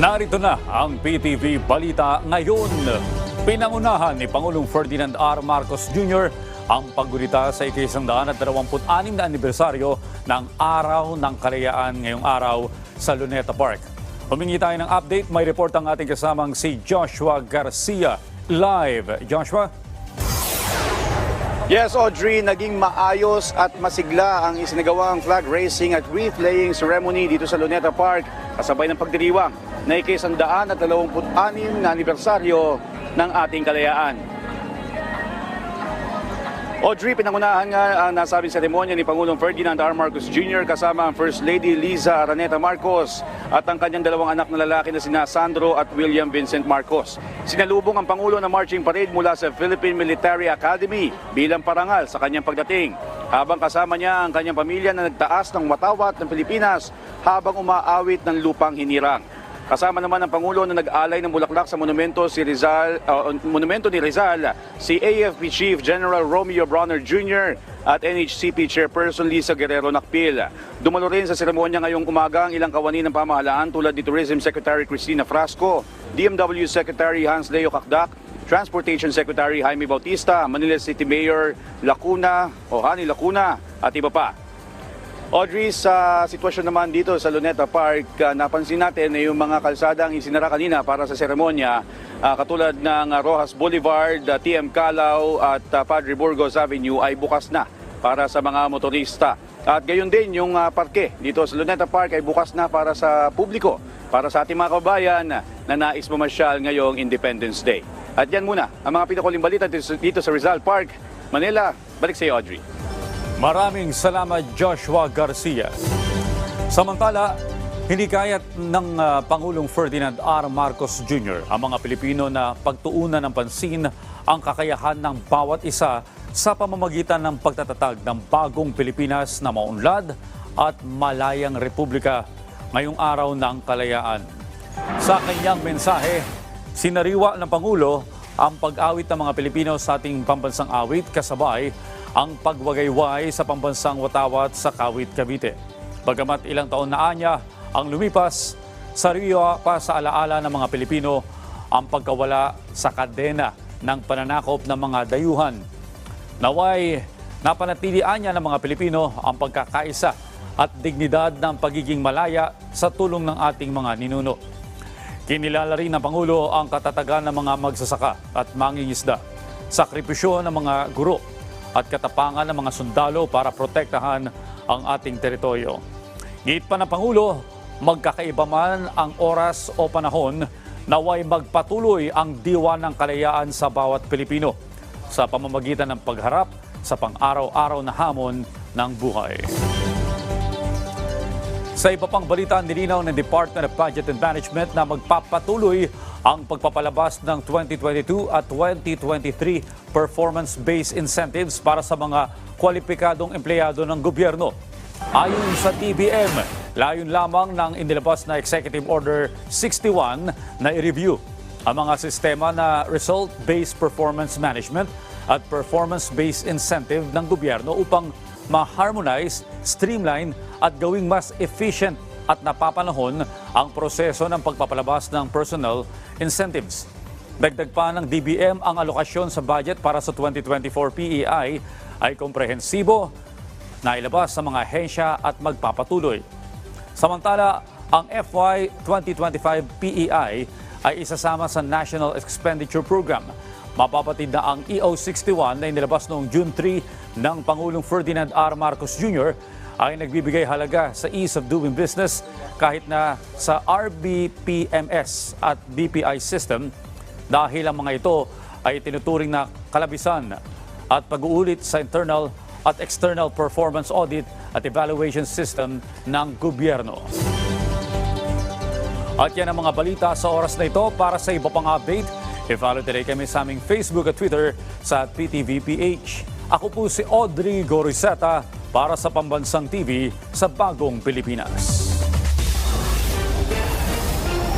Narito na ang PTV Balita ngayon. Pinangunahan ni Pangulong Ferdinand R. Marcos Jr. ang paggulita sa ikisandaan at 26 na anibersaryo ng Araw ng Kalayaan ngayong araw sa Luneta Park. Humingi tayo ng update. May report ang ating kasamang si Joshua Garcia. Live. Joshua? Yes, Audrey, naging maayos at masigla ang isinagawang flag raising at wreath laying ceremony dito sa Luneta Park kasabay ng pagdiriwang na ikisandaan at 26 na anibersaryo ng ating kalayaan. Audrey, pinangunahan nga ang nasabing seremonya ni Pangulong Ferdinand R. Marcos Jr. kasama ang First Lady Liza Araneta Marcos at ang kanyang dalawang anak na lalaki na sina Sandro at William Vincent Marcos. Sinalubong ang Pangulo ng marching parade mula sa Philippine Military Academy bilang parangal sa kanyang pagdating. Habang kasama niya ang kanyang pamilya na nagtaas ng watawat ng Pilipinas habang umaawit ng lupang hinirang. Kasama naman ang Pangulo na nag-alay ng bulaklak sa monumento si Rizal, uh, monumento ni Rizal, si AFP Chief General Romeo Bronner Jr. at NHCP Chairperson Lisa Guerrero Nakpil. Dumalo rin sa seremonya ngayong umaga ang ilang kawani ng pamahalaan tulad ni Tourism Secretary Cristina Frasco, DMW Secretary Hans Leo Kakdak, Transportation Secretary Jaime Bautista, Manila City Mayor Lacuna, Ohani Lacuna at iba pa. Audrey, sa sitwasyon naman dito sa Luneta Park, ah, napansin natin na yung mga kalsadang isinara kanina para sa seremonya, ah, katulad ng ah, Rojas Boulevard, TM Calao at Padre Burgos Avenue ay bukas na para sa mga motorista. At gayon din yung parke dito sa Luneta Park ay bukas na para sa publiko, para sa ating mga kabayan na nais mamasyal ngayong Independence Day. At yan muna ang mga pinakuling balita dito sa- Rizal Park, Manila. Balik sa iyo, Audrey. Maraming salamat Joshua Garcia. Samantala, hinikayat ng ah, Pangulong Ferdinand R. Marcos Jr. ang mga Pilipino na pagtuunan ng pansin ang kakayahan ng bawat isa sa pamamagitan ng pagtatatag ng bagong Pilipinas na maunlad at malayang republika ngayong araw ng kalayaan. Sa kanyang mensahe, sinariwa ng Pangulo ang pag-awit ng mga Pilipino sa ating pambansang awit kasabay ang pagwagayway sa pambansang watawat sa Kawit, Cavite. Bagamat ilang taon na anya ang lumipas, sariwa pa sa alaala ng mga Pilipino ang pagkawala sa kadena ng pananakop ng mga dayuhan. Naway, napanatilian niya ng mga Pilipino ang pagkakaisa at dignidad ng pagiging malaya sa tulong ng ating mga ninuno. Kinilala rin ng Pangulo ang katatagan ng mga magsasaka at mangingisda, sakripisyo ng mga guro at katapangan ng mga sundalo para protektahan ang ating teritoryo. Git pa ng Pangulo, magkakaiba man ang oras o panahon, naway magpatuloy ang diwa ng kalayaan sa bawat Pilipino sa pamamagitan ng pagharap sa pang-araw-araw na hamon ng buhay. Sa iba pang balita, nilinaw ng Department of Budget and Management na magpapatuloy ang pagpapalabas ng 2022 at 2023 performance-based incentives para sa mga kwalipikadong empleyado ng gobyerno. Ayon sa TBM, layon lamang ng inilabas na Executive Order 61 na i-review ang mga sistema na result-based performance management at performance-based incentive ng gobyerno upang ma-harmonize, streamline at gawing mas efficient at napapanahon ang proseso ng pagpapalabas ng personal incentives. Dagdag pa ng DBM ang alokasyon sa budget para sa 2024 PEI ay komprehensibo, nailabas sa mga ahensya at magpapatuloy. Samantala, ang FY 2025 PEI ay isasama sa National Expenditure Program. Mapapatid ang EO61 na inilabas noong June 3 ng Pangulong Ferdinand R. Marcos Jr. ay nagbibigay halaga sa ease of doing business kahit na sa RBPMS at BPI system dahil ang mga ito ay tinuturing na kalabisan at pag-uulit sa internal at external performance audit at evaluation system ng gobyerno. At yan ang mga balita sa oras na ito para sa iba pang update. I-follow today kami sa aming Facebook at Twitter sa PTVPH. Ako po si Audrey Goriseta para sa Pambansang TV sa Bagong Pilipinas.